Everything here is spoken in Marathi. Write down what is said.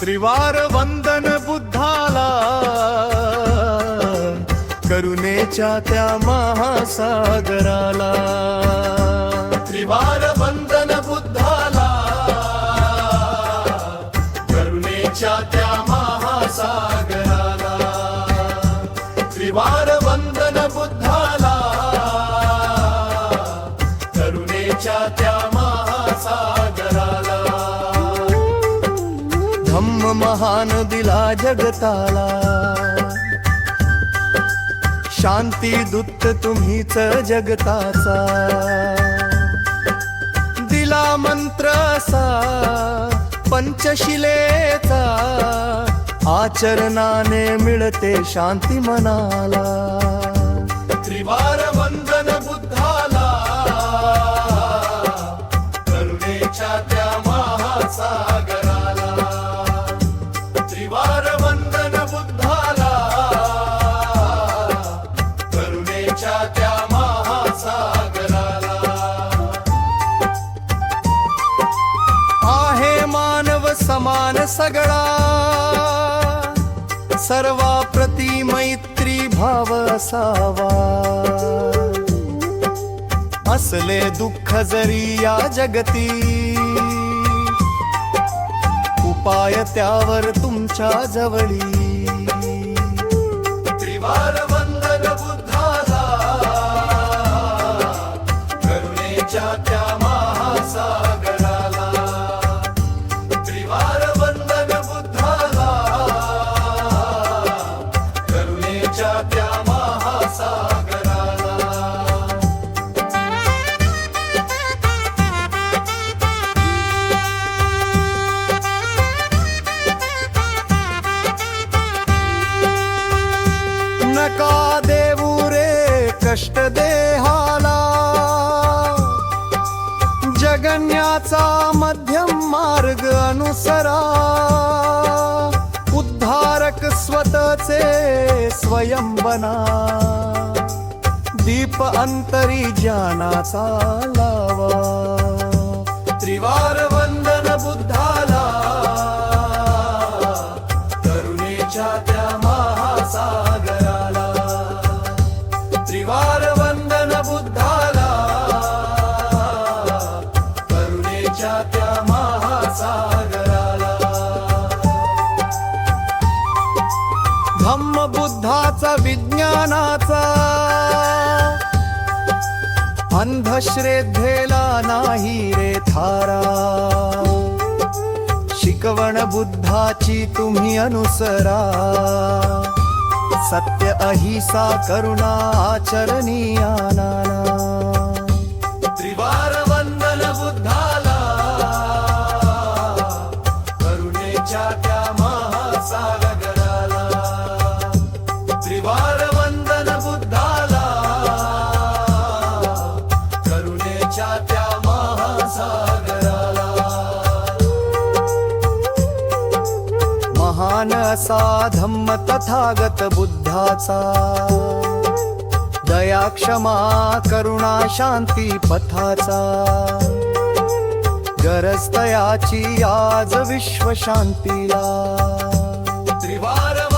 त्रिवार वंदन बुद्धाला. करुणेच्या त्या महासागराला. त्रिवार वंदन बुद्धाला. करुणेच्या त्या महासागराला. त्रिवार वंदन बुद्धाला. करुणेच्या त्या धम्म महान दिला जगताला. शांती दुत्त तुम्हीच जगताचा. दिला मंत्र असा पंचशिलेचा. आचरणाने मिळते शांती मनाला. त्रिवार वंदन मान सगळा. सर्वा प्रति मैत्री भाव असावा. असले दुःख जरी या जगती उपाय त्यावर तुमच्या जवळी. त्रिवार कष्ट देहाला. जगण्याचा मध्यम मार्ग अनुसरा. उद्धारक स्वतःचे स्वयं बना. दीप अंतरी ज्ञानाचा लावा. करुणेच्या त्या महासागराला. धम्म बुद्धाचा विज्ञानाचा अंधश्रद्धेला नाही रे थारा. शिकवण बुद्धाची तुम्ही अनुसरा. सत्य अहिसा करुणा आचरणीया मानसा धम्म तथागत बुद्धाचा। दया क्षमा करुणा शांती पथाचा। गरज तयाची आज विश्व शांतीला त्रिवार